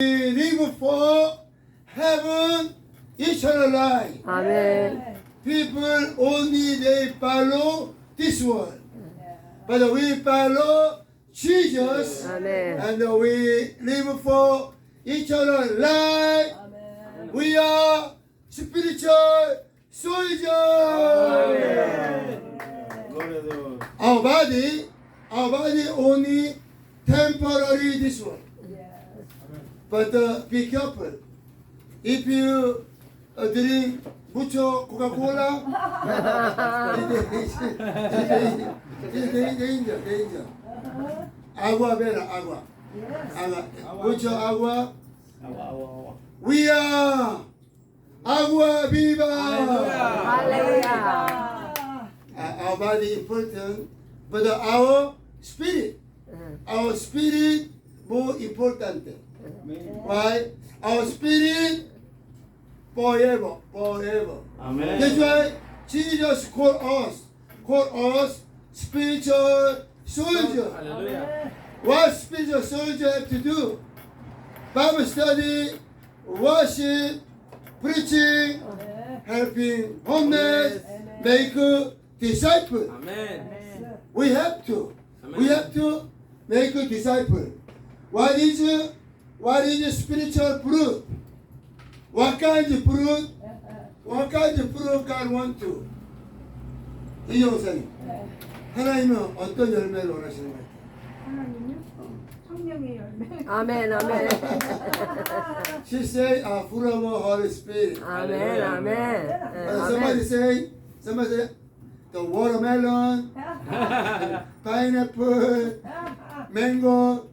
Living for heaven, eternal life. Amen. People only they follow this one. But we follow Jesus Amen. and we live for eternal life. Amen. We are spiritual soldiers. Amen. Our body, our body only temporary this one. But uh, be careful. If you uh, drink mucho Coca-Cola, it's danger, danger. Agua vera, agua. Yes. Mucho agua. We are agua viva. Hallelujah. Our body important, but our spirit, our spirit more important. Why? Our spirit forever, forever. Amen. That's why Jesus called us, called us spiritual soldier. Hallelujah. What spiritual soldier have to do? Bible study, worship, preaching, helping homeless, make a disciple. Amen. We have to. Amen. We have to make a disciple. What is what is spiritual fruit? What kind of fruit? What kind of fruit God want to? 이종사님, 하나님은 어떤 열매를 원하시는 거예요? 하나님요? 성령의 열매. 아멘. 아멘. She say, uh, full of Holy Spirit. 아멘. 아멘. Uh, somebody 아멘. say, somebody say, the watermelon, pineapple, mango.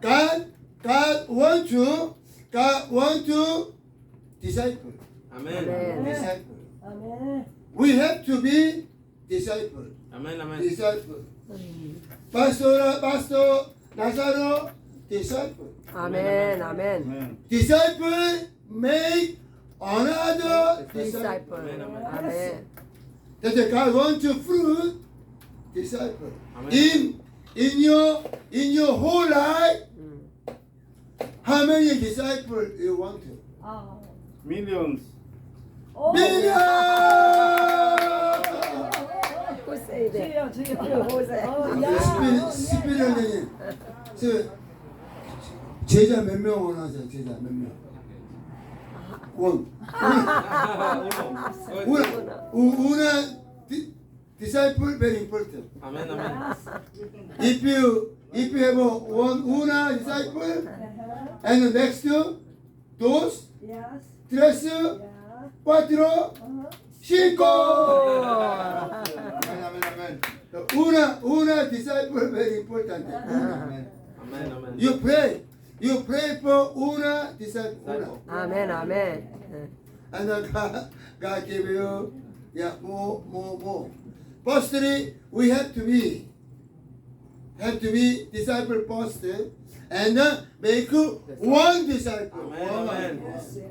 God, God want to, God want to disciple. Amen. Amen. Disciple. Amen. We have to be disciple. Amen. Amen. Disciple. Amen. Pastor, Pastor Nazaro, disciple. Amen. Amen. Amen. Disciple make another disciple. Amen. Amen. Amen. That the God want to fruit disciple. Amen. In in your in your whole life how many disciple you want to? 아. Millions. 오. Million! 호세이데. 주여 주여. 호세. 어, 야. 스피 스피리언님, 저 제자 몇 명 원하세요? 제자 몇 명? 원. una, una di- disciple very important. Amen. Amen. If you if you have one una disciple and the next two, dos, tres, uh, cuatro, uh-huh. cinco. amen, amen, amen. Una, una disciple very important. Amen. Amen, amen. You pray. You pray for una disciple. Una. Amen, amen. And God, God give you yeah, more, more, more. Firstly, we have to be have to be disciple pastor positive and uh, make one disciple. Amen. Oh, yes, yes.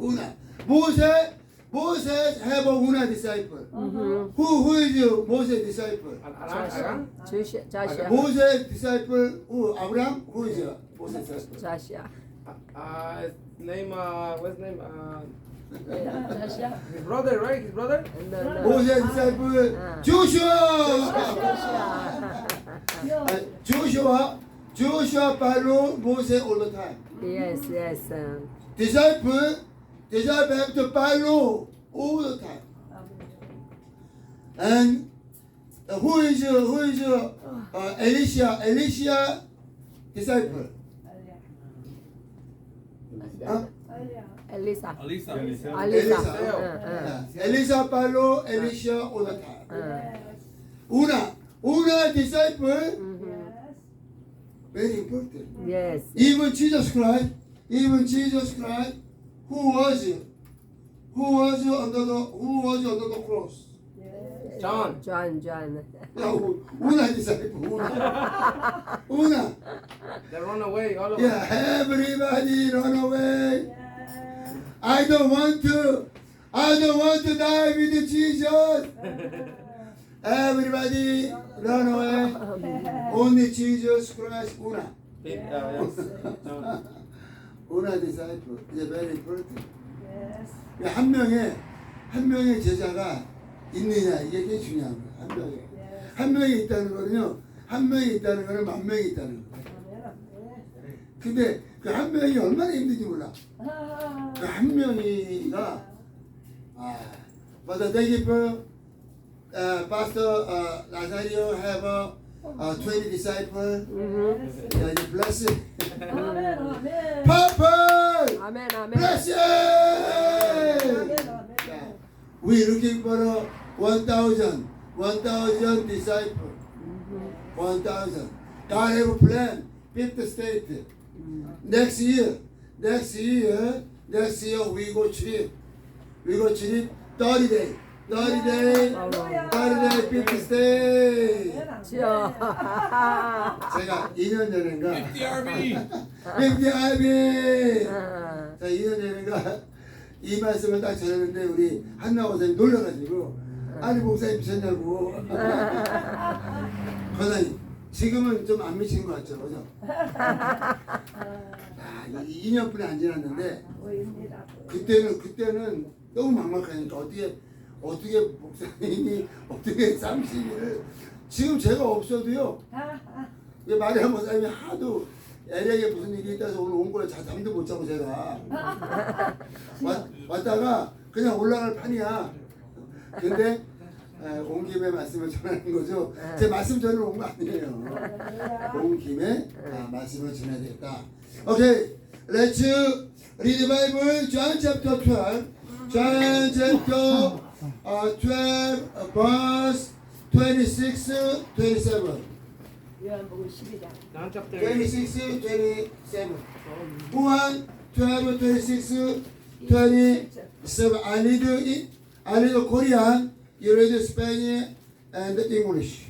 Una. Moses, Moses have a una disciple. Mm-hmm. Who who is you? Moses disciple. Joshua. Joshua. Moses disciple who Abraham? Who is you? Moses disciple. Joshua. Uh, name uh what's name uh his brother, right? His brother. Moses disciple Joshua. 주여. Uh, Joshua, Joshua follow Moses all the time. Yes, yes. Disciple, disciple have to follow all the time. And uh, who is uh, who is uh, uh, Elisha? Elisha disciple. Huh? Elisa. Elisa. Elisa. Elisa. Elisa. Uh, uh, uh. Elisa parló Elisha all. Una, una disciple. Eh? Mm-hmm. Very important. Yes. Even Jesus Christ, even Jesus Christ, who was it? Who was you under the who was it under the cross? John. John, John. yeah, una disciple, una. Una. They run away, all of Yeah, everybody run away. Yeah. I don't want to. I don't want to die with Jesus. Everybody run away. Only Jesus Christ, una. Uh. Una disciple is very important. Yes. 한 명의 한 명의 제자가 있느냐 이게 꽤 중요한 거예요. 한 명이 Yes. 한 명이 있다는 거는요. 한 명이 있다는 거는 만 명이 있다는 거예요. 근데 그 한 명이 얼마나 힘든지 몰라. Ah. 그한 명이가 아, but thank you for uh, Pastor uh, Nazario have a uh, 20 disciples. Yes. Yeah, you bless it. Amen. Amen. Purple 아멘 아멘. blessing. Amen. Yeah. We looking for a 1,000, 1,000 disciples. 1,000. God have a plan. Fifth state. Next year, next year, next year we go trip. We go trip 30 day. 30 day, 30 day, fifth state. 주여. 제가 2년 전인가. DRB. 빅디 아비. 아, 자, 2년 전인가 이 말씀을 딱 전했는데 우리 한나 원사님 놀라가지고 아니 목사님 미쳤냐고. 권사님 지금은 좀 안 미친 것 같죠, 그죠? 아, 2년뿐이 안 지났는데 보입니다. 그때는 그때는 너무 막막하니까 어떻게 어떻게 목사님이 어떻게 30일을 지금 제가 없어도요. 왜 마리아 목사님이 하도 애에게 무슨 일이 있다서 오늘 온 거예요. 자 잠도 못 자고 제가 왔, 왔다가 그냥 올라갈 판이야. 근데 에, 온 김에 말씀을 전하는 거죠. 제 말씀 전으러 온거 아니에요. 온 김에 아, 말씀을 전해야 되겠다. 오케이, let's read the Bible. John chapter 12. John chapter uh, 12 uh, verse 26, 27. 요한복음 12장. John chapter 26, 27. 1, 12, 26, 27. I read it. I read Korean. Read Spanish and English.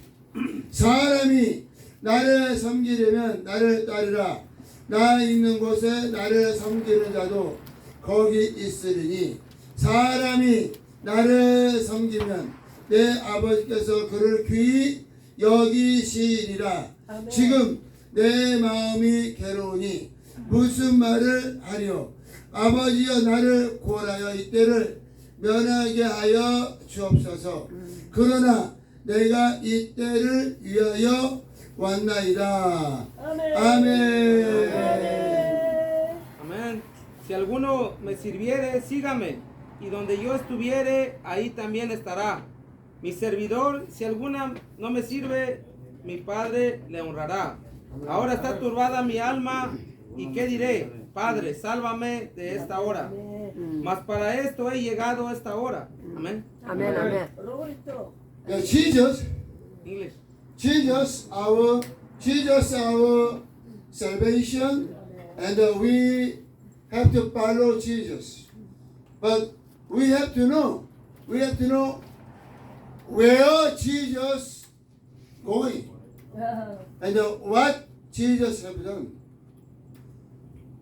사람이 나를 섬기려면 나를 따르라. 나 있는 곳에 나를 섬기는 자도 거기 있으리니 사람이 나를 섬기면 내 아버지께서 그를 귀히 여기시리라. 아멘. 지금 내 마음이 괴로우니 무슨 말을 하려 아버지여 나를 구원하여 이때를 면하게 하여 주옵소서 그러나 내가 이때를 위하여 왔나이다 아멘. 아멘 아멘. Amén. Si alguno me sirviere, sígame. Y donde yo estuviere, ahí también estará. Mi servidor, si alguna no me sirve, mi Padre le honrará. Ahora está turbada mi alma. ¿Y qué diré? Padre, sálvame de esta hora. Mm. Mas para esto he llegado a esta hora. Mm. Amén. Amén, amén. Jesus, English. Jesus, our Jesus, our salvation, and uh, we have to follow Jesus. But we have to know, we have to know where Jesus going, and uh, what Jesus have done.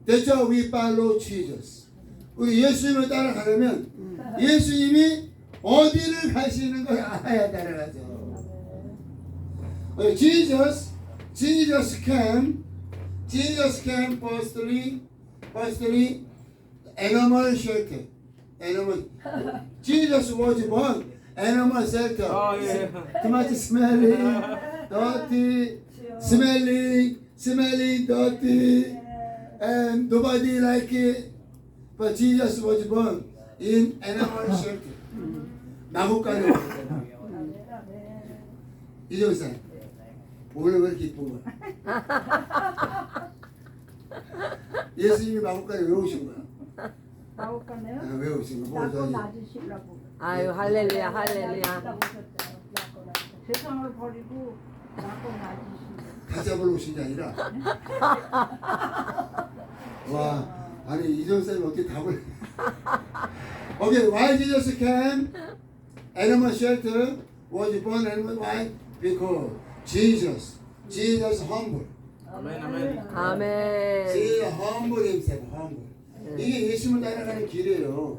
That's why we follow Jesus. 우리 예수님을 따라가려면 예수님이 어디를 가시는 걸 알아야 따라가죠 Uh, Jesus, Jesus came, Jesus came firstly, firstly, animal shelter. Animal. Jesus was born animal shelter. Oh, yeah. Too much smelling, dirty, smelling, smelling, dirty, and nobody like it. But Jesus was born in animal shelter. 아멘. 이정산 오늘 왜 이렇게 이쁜 거야? 예수님이 마구간에 왜 오신 거야? 나올까네요? 아, 왜 오신 거야? 뭐 저기 낮으시려고. 아유 할렐루야 할렐루야. 세상을 버리고 낮으시고. 다 잡으러 오신 게 아니라 와 아니 이정산이 어떻게 답을 오케이 why Jesus came animal shelter was born animal why because Jesus Jesus humble 아멘, 아멘. 아멘. Jesus humble himself humble 이게 예수님을 따라가는 길이에요.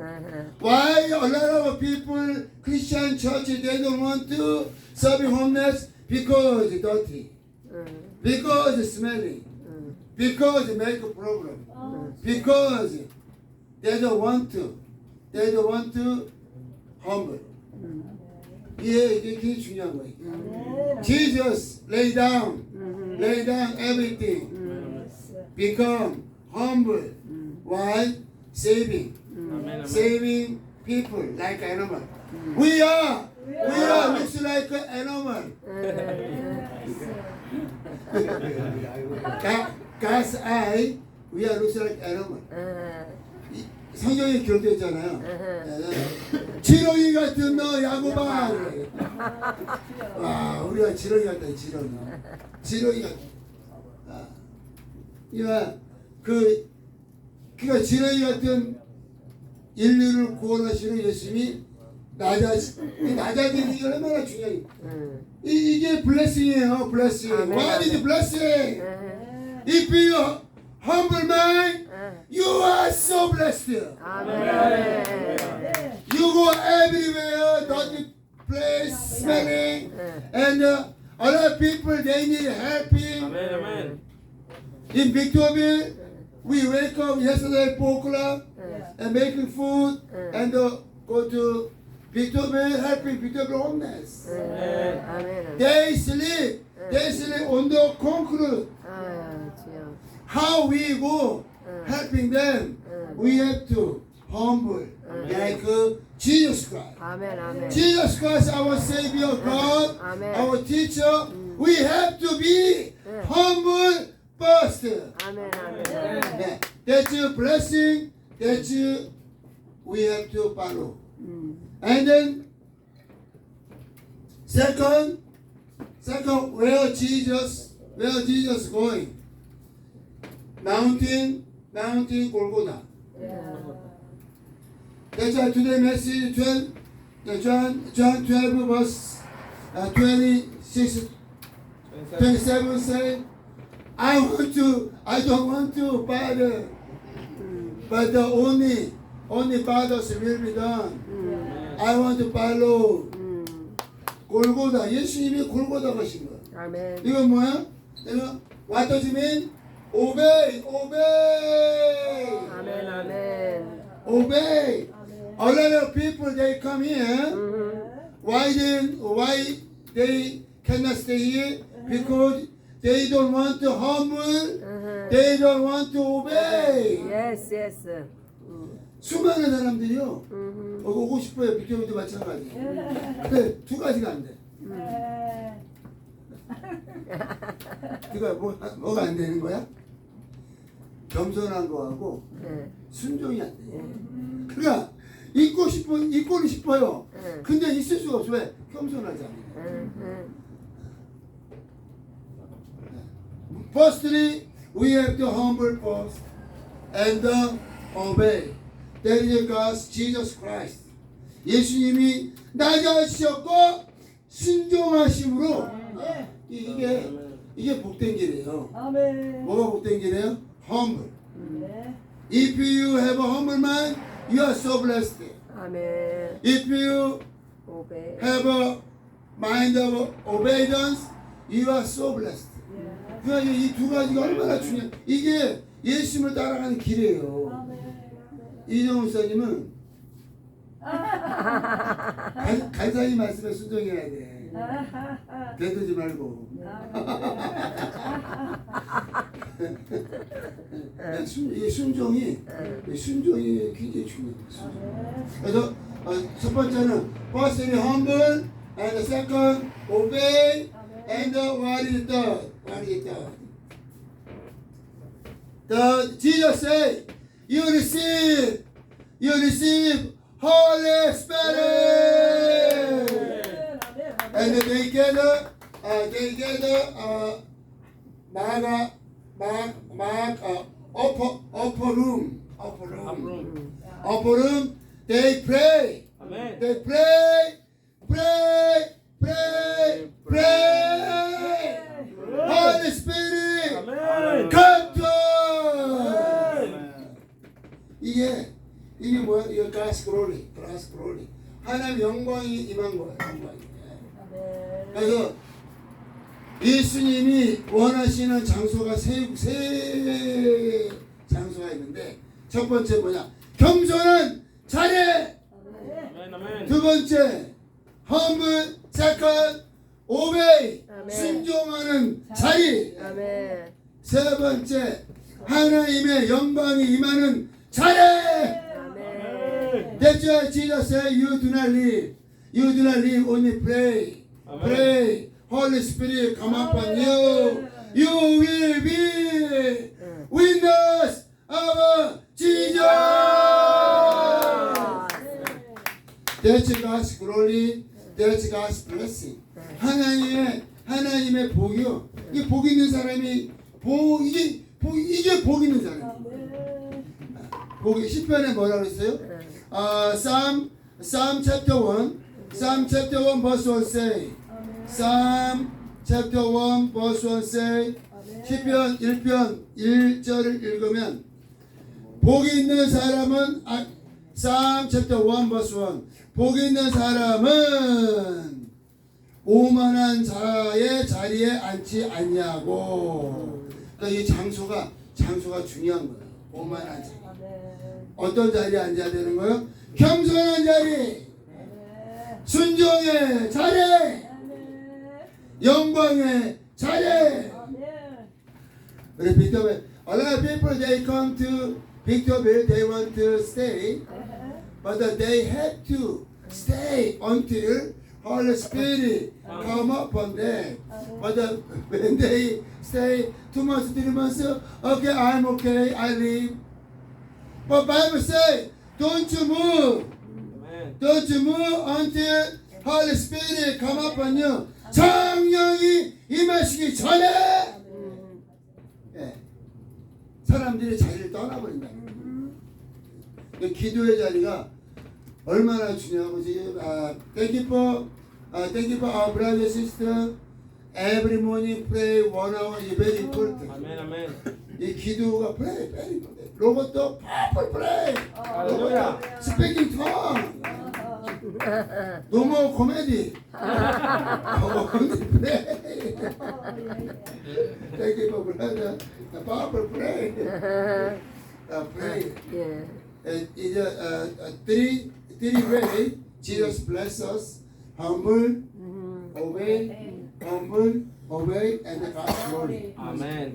Why a lot of people, Christian church, they don't want to serve homeless because dirty, 응, because smelling, 응. because make a problem. Because they don't want to. They don't want to humble. 이게 이게 굉장히 중요한 거예요. Jesus lay down, lay down everything, become humble while saving, Amén, amén. saving people like animal. We are, we are looks like an animal. God, God's eye, we are looks like animal. 이- 성경에 기록되었잖아요. 예. 지렁이 같은 너 야구바. 와, 우리가 지렁이 같다, 지렁이. 지렁이 같. 아, 이가 그 그가 지렁이 같은 인류를 구원하시는 예수님이 낮아 이 낮아지는 게 얼마나 중요해. 이 이게 블레싱이에요, 블레싱. What is blessing? If you humble mind, mm. you are so blessed here. Amen. Amen. You go everywhere, don't you place, smelling, mm. and uh, people they need helping. Amen. Amen. In Victorville, we wake up yesterday at mm. and making food and uh, go to Victorville helping Victorville homeless. Amen. Amen. They sleep they sleep on the concrete. 아유, 주여. How we go helping them, we have to humble like uh, Jesus Christ. 아멘, 아멘. Jesus Christ, our Savior, God, Amen. our teacher, we have to be humble first. 아멘, 아멘. Yeah. That's a blessing that you, we have to follow. And then, second, second, where Jesus, where Jesus going? Mountain, mountain Golgotha. That's why today message 12, uh, John, John 12 verse uh, 26, 27 say, I want to, I don't want to Father, but the only, only Father's will be done. I want to follow 골고다. 예수님이 골고다 가신 거야. 아멘. 이건 뭐야? 이거 what does it mean? Obey, obey, 아멘, 아멘. obey. A lot of people they come here. Why then? Why they cannot stay here? Because they don't want to humble. They don't want to obey. 예스, 예스. 수많은 사람들이요. 어, 오고 싶어요. 비켜도 마찬가지. 근데 두 가지가 안 돼. 그가 뭐, 뭐가 안 되는 거야? 겸손한 거하고 네. 순종이 안 돼. 그러니까 있고 싶어, 있고는 싶어요. 네. 근데 있을 수가 없어. 왜? 겸손하지 않아. 응, 응. Firstly, we have to humble first and uh, obey. God's Jesus Christ. 예수님이 낮아지셨고 순종하심으로 이- 이게 이게 복된 길이에요. 아멘. 뭐가 복된 길이에요? Humble. If you have a humble mind, you are so blessed. 아멘. If you 오베. have a mind of obedience, you are so blessed. 그러니까 이 두 가지가 얼마나 중요해. 이게 예수님을 따라가는 길이에요. 이정 목사님은 갈- 간사이 말씀에 순종해야 돼. 대들지 말고. 순, 이 순종이 이 순종이 굉장히 중요해요. 그래서 어, 첫 번째는 firstly humble and the second obey and the what is third? What is third? The Jesus say you receive you receive Holy Spirit and they gather uh, they gather uh, Maga Mag Mag uh, upper upper room. Upper room. Upper room. They pray. Amén. they pray, pray, pray, pray. Holy Spirit, Amén. come to us. 이게 이게 뭐야? 이게 God's glory, God's glory. 하나님 영광이 임한 거야. 영광이. 그래서 예수님이 원하시는 장소가 세, 세 장소가 있는데 첫 번째 뭐냐? 겸손한 자리. 두 번째 humble, second obey. 순종하는 자리. 세 번째 하나님의 영광이 임하는 아멘. That's why Jesus said, You do not live. You do not live, only pray. Amen. Pray. Holy Spirit come upon you. You will be witness of Jesus. That's God's glory. That's God's blessing. 하나님의 하나님의 복이요. 이복 있는 사람이 복 이게 복 이게 복 있는 사람. 복이 시편에 뭐라 그랬어요? 아, Psalm Psalm chapter 1. Psalm chapter 1 verse 1 say. Psalm chapter 1 verse 1 say. 시편 1편 1절을 읽으면 복이 있는 사람은 아, Psalm chapter 1 verse 1. 복이 있는 사람은 오만한 자의 자리에 앉지 않냐고. 그러니까 이 장소가 장소가 중요한 거예요. 오만한 자리. 어떤 자리에 앉아야 되는 거예요? 겸손한 자리, 순종의 자리, 영광의 자리. 우리 빅터빌, a lot of people they come to Victorville, they want to stay, but they have to stay until Holy Spirit come upon them. But uh, when they stay two months, three months, okay, I'm okay, I leave. But Bible say, don't you move. Amén. Don't you move until Holy Spirit come upon you. 성령이 임하시기 전에 예, 사람들이 자리를 떠나버린다. 그 기도의 자리가 얼마나 중요하고 지금 아, thank you for 아, thank you for our brother sister. Every morning pray one hour is very important. Amén, amén. 이 기도가 pray, very important. 로봇도 purple pray. 할렐루야. Speaking tongue. No more comedy. Oh, only pray. Thank you for brother. The powerful pray. Uh, pray. 예. And in a, uh, uh, three three way, Jesus bless us. Humble, obey, humble, obey, and the God's glory. Amén.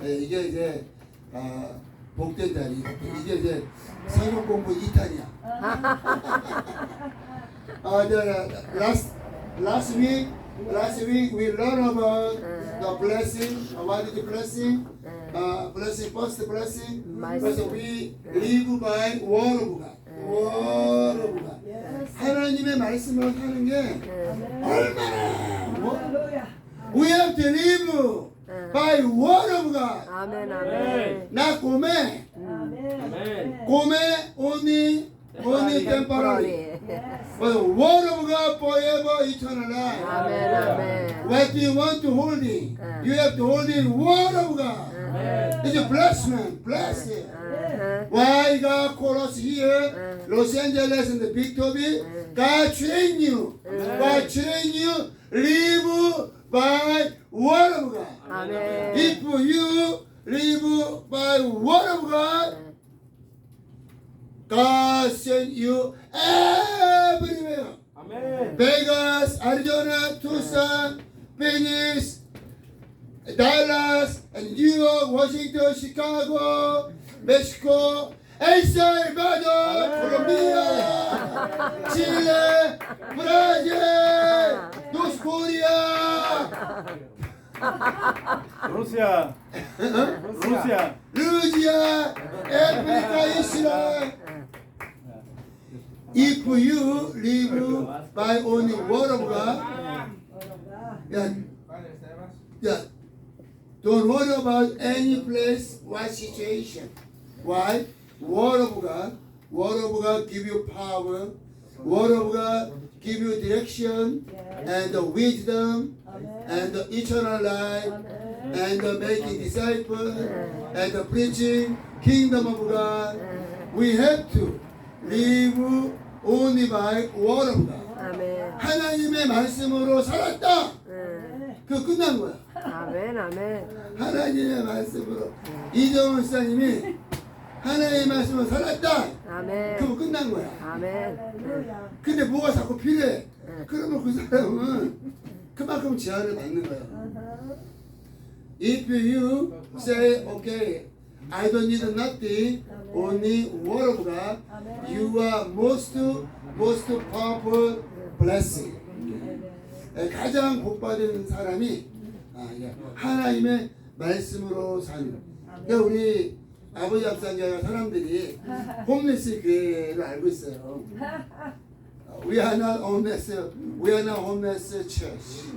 네, 이게 이제 아, 복된 자리. 이게 이제 성경 공부 2탄이야. 아, the last last week last week we learn about the blessing. Uh, what is the blessing? Uh, blessing first blessing. Because we live by word of God. word of God. 하나님의 말씀을 하는 게 얼마나 뭐, we have to live by word of God. 아멘 아멘. Not come. Amén. Come only only temporary. 예. But the word of God forever eternal life. 아멘 아멘. What do you want to hold in? You have to hold in word of God. It's a blessing. Blessing. Uh-huh. Why God call us here, uh-huh. Los Angeles and the Big Toby? Uh-huh. God train you. God train you. Live by word of God. Amen. If you live by word of God, God send you everywhere. Amen. Vegas, Arizona, Tucson, Phoenix, Dallas, and New York, Washington, Chicago, Mexico, El Salvador, Colombia, Chile, Brazil, North Korea, Rusia, Rusia, Georgia, Africa, Israel. If you live by only word of God, yeah, yeah, don't worry about any place, what situation. Why? Word of God, Word of God give you power. Word of God give you direction and the wisdom and the eternal life and the making disciples and the preaching kingdom of God. We have to live only by word of God. 아멘. 하나님의 말씀으로 살았다. 예. 그거 끝난 거야. 아멘, 아멘. 하나님의 말씀으로 이정훈 목사님이 하나님의 말씀으로 살았다. 아멘. 그거 끝난 거야. 아멘. 할렐루야. 근데 뭐가 자꾸 필요해? 응. 그러면 그 사람은 그만큼 제한을 받는 거야. If you say, okay, I don't need nothing, only word of God, you are most, most powerful blessing. 에, 가장 복받은 사람이 아, 예, 하나님의 말씀으로 사는. 그러니까 우리 아버지 앞산자가 사람들이 홈레스 교회를 알고 있어요. We are not homeless. We are not homeless church.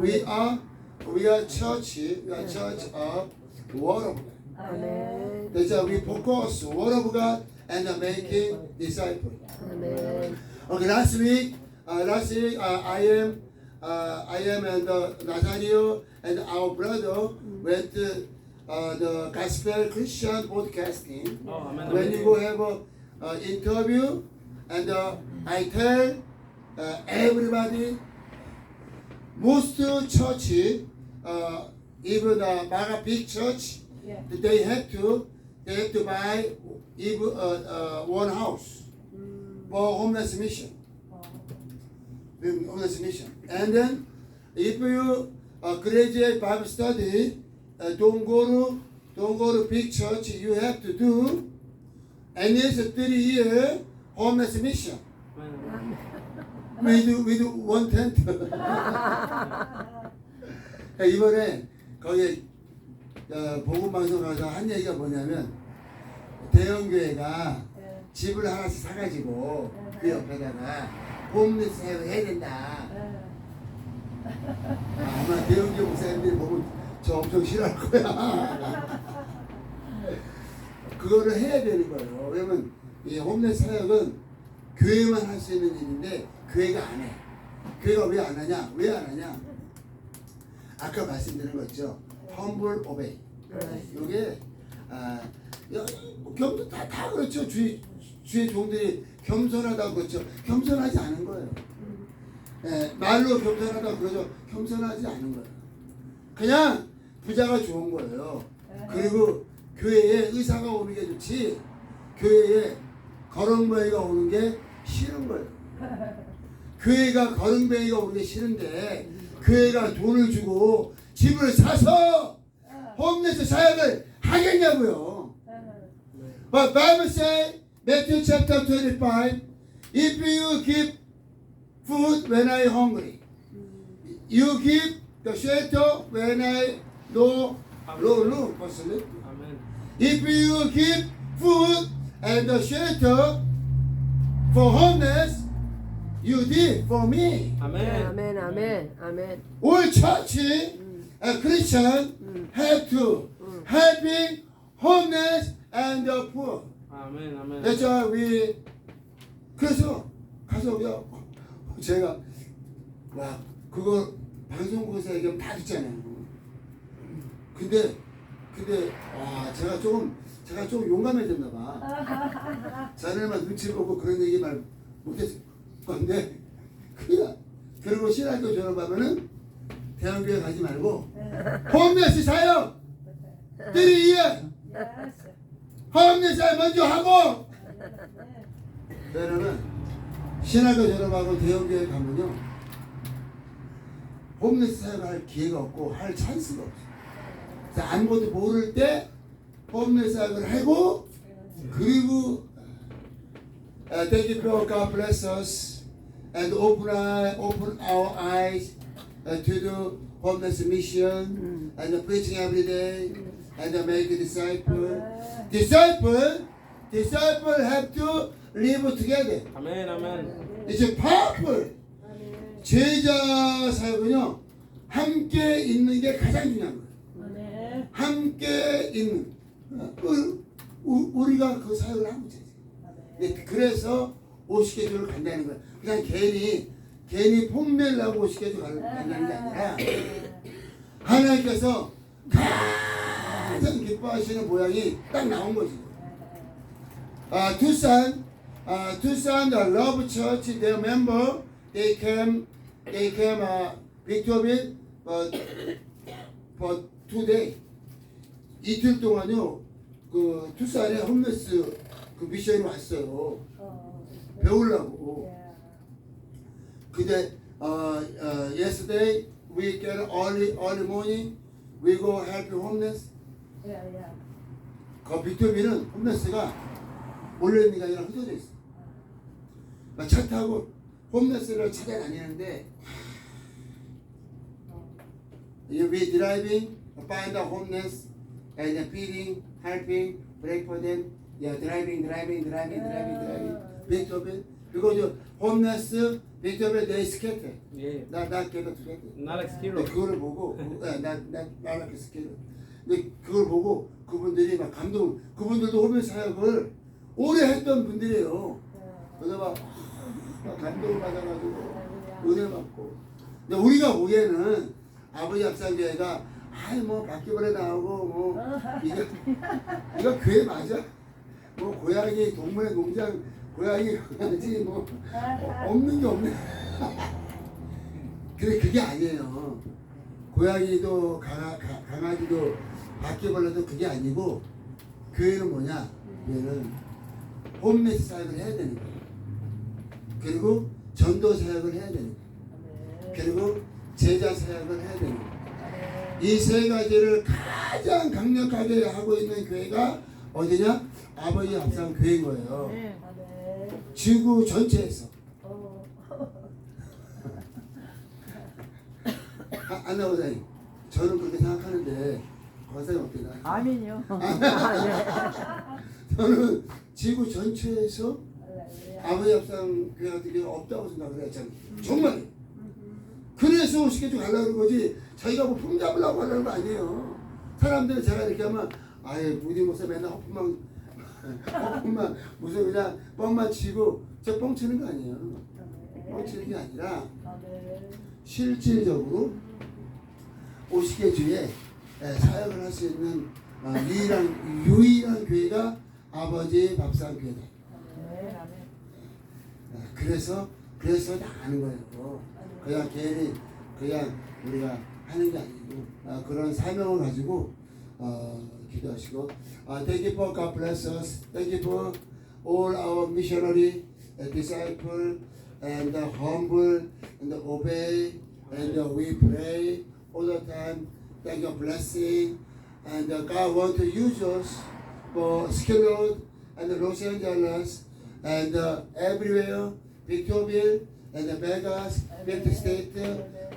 We are we are church. We are church of Word of God. 아멘. Why we focus Word of God and making disciples. 아멘. Okay, last week, uh, last week uh, I am, uh, I am and uh, Nazario and our brother went to uh, the Gospel Christian Broadcasting. Oh, When you go have a uh, interview, and uh, I tell uh, everybody, most church, uh, even uh, mega big church, Yeah. they have to, they have to buy even uh, uh, one house for homeless mission. The homeless mission. And then, if you uh, graduate Bible study, uh, don't go to don't go to big church. You have to do at least three year homeless mission Amen. with with one tent. 야, 이번에 거기 어, 복음 방송 가서 한 얘기가 뭐냐면 대형 교회가 집을 하나씩 사가지고 그 옆에다가 홈리스 해야 된다. 아마 대형교 목사님들이 보면 저 엄청 싫어할 거야. 그거를 해야 되는 거예요. 왜냐면 이 홈레스 사역은 교회만 할 수 있는 일인데 교회가 안 해. 교회가 왜 안 하냐? 왜 안 하냐? 아까 말씀드린 거 있죠. humble obey. 이게 아, 여- 겸, 다, 다 그렇죠. 주의, 주의 종들이 겸손하다고 그렇죠. 겸손하지 않은 거예요. 예, 말로 겸손하다고 그러죠. 겸손하지 않은 거예요. 그냥 부자가 좋은 거예요. 그리고 교회에 의사가 오는 게 좋지, 교회에 거렁뱅이가 오는 게 싫은 거예요. 교회가 거렁뱅이가 오는 게 싫은데, 교회가 돈을 주고 집을 사서 홈레스 사역을 하겠냐고요. But Bible say, Matthew chapter 25. If you keep food when I hungry, you keep the shelter when I no low low personally. If you keep food and the shelter for homeless, you did for me. Amen. Amen. Amen. Amen. We church, eh? mm. a Christian, mm. have to mm. helping homeless and the poor. Amen. Amen. That's why we 그래서 가서 그냥 제가 와 그거 방송국에서 얘기하면 다 듣잖아요. 근데 근데 와 제가 조금 제가 좀 용감해졌나 봐. 자네만 눈치 보고 그런 얘기 말 못했을 건데 그냥 그리고 신학교 졸업하면은 대학교에 가지 말고 홈레스 사역 들이 이해 사역 먼저 하고 왜냐면 신학교 졸업하고 대형교회 가면요 사역을 할 기회가 없고 할 찬스가 없어. 아무것도 모를 때 사역을 하고 그리고 uh, thank you for God bless us and open eye, open our eyes uh, to the homeless mission and preaching every day and make disciple. Disciple, disciple have to live together. Amen. Amen. It's powerful. 제자 사역은요 함께 있는 게 가장 중요한 거예요. 함께 있는 어, 그, 우- 우리가 그 사역을 하고 있어요. 네, 그래서 오시게주를 간다는 거예요. 그냥 괜히 괜히 폼내려고 오시게주 간다는 게 아니라 하나님께서 가장 기뻐하시는 모양이 딱 나온 거지. 아, 투산, 아, 투산 the Love Church, their member, they came, they came, uh, Victorville, but for two day 이틀 동안요 그 투싼에 홈레스 그 미션이 왔어요 어. 배우려고 야. 근데 uh, uh, yesterday we get early early morning we go help homeless. 그 비토비는 홈레스가 몰려 있는 게 아니라 흩어져 있어. 막차 타고 홈레스를 찾아다니는데 you be driving, find the homeless and then feeding, helping, break for them. Yeah, driving, driving, driving, driving, driving. 비토비. because homeless, 비토비 they scatter. 예. 나, 나 get together. Not like 근데 hero. 그거를 보고 나나 나랑 스킬. 근데 그걸 보고 그분들이 막 감동. 그분들도 호면 사역을 오래 했던 분들이에요. 그래서 막, 막 감동을 받아가지고 은혜 받고. 근데 우리가 보기에는 아버지 합산교회가 아이 뭐 바퀴벌레 나오고 뭐 이거 이거 교회 맞아? 뭐 고양이 동물의 농장 고양이 강아지 뭐 어, 없는 게 없네. 근데 그게 아니에요. 고양이도 강아, 가- 강아지도 바퀴벌레도 그게 아니고 교회는 뭐냐? 교회는 홈메스 사역을 해야 되는 거예요. 그리고 전도 사역을 해야 되는 거예요. 그리고 제자 사역을 해야 되는 거예요. 이 세 가지를 가장 강력하게 하고 있는 교회가 어디냐? 아버지 합상 교회인 거예요. 네. 지구 전체에서. 어. 아, 안 나오다니. 저는 그렇게 생각하는데 어떻게 생각해요? 아멘요. 저는 지구 전체에서. 아버지 합상 교회 같은 경우 없다고 생각을 해요. 저는 정말. 그래서 스케줄 가려고 그런 거지 자기가 뭐 품잡으려고 하려는 거 아니에요. 사람들은 제가 이렇게 하면 아예 무디 목사 맨날 허품만 허품만 무슨 그냥 뻥만 치고 저 뻥 치는 거 아니에요. 뻥 치는 게 아니라 아, 네. 실질적으로 50개 주에 예, 사역을 할 수 있는 어, 유일한 유일한 교회가 아버지 밥상 교회다. 네. 예, 그래서 그래서 나가는 거예요. 그냥 괜히 그냥 우리가 하는 게 아니고 어, 그런 사명을 가지고 어, 기도하시고 어, Thank you for God bless us. Thank you for all our missionary uh, disciple and humble and obey and uh, we pray all the time. beg your blessing. And uh, God want to use us for Skilled and Los Angeles and uh, everywhere, Victorville and the Vegas, Victor State.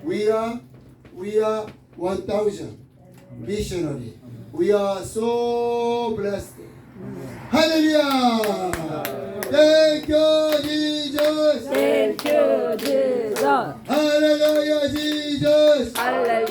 We are, we are 1,000 missionary. We are so blessed. Hallelujah! Thank you, Jesus! Thank you, Jesus! Hallelujah, Jesus! Hallelujah!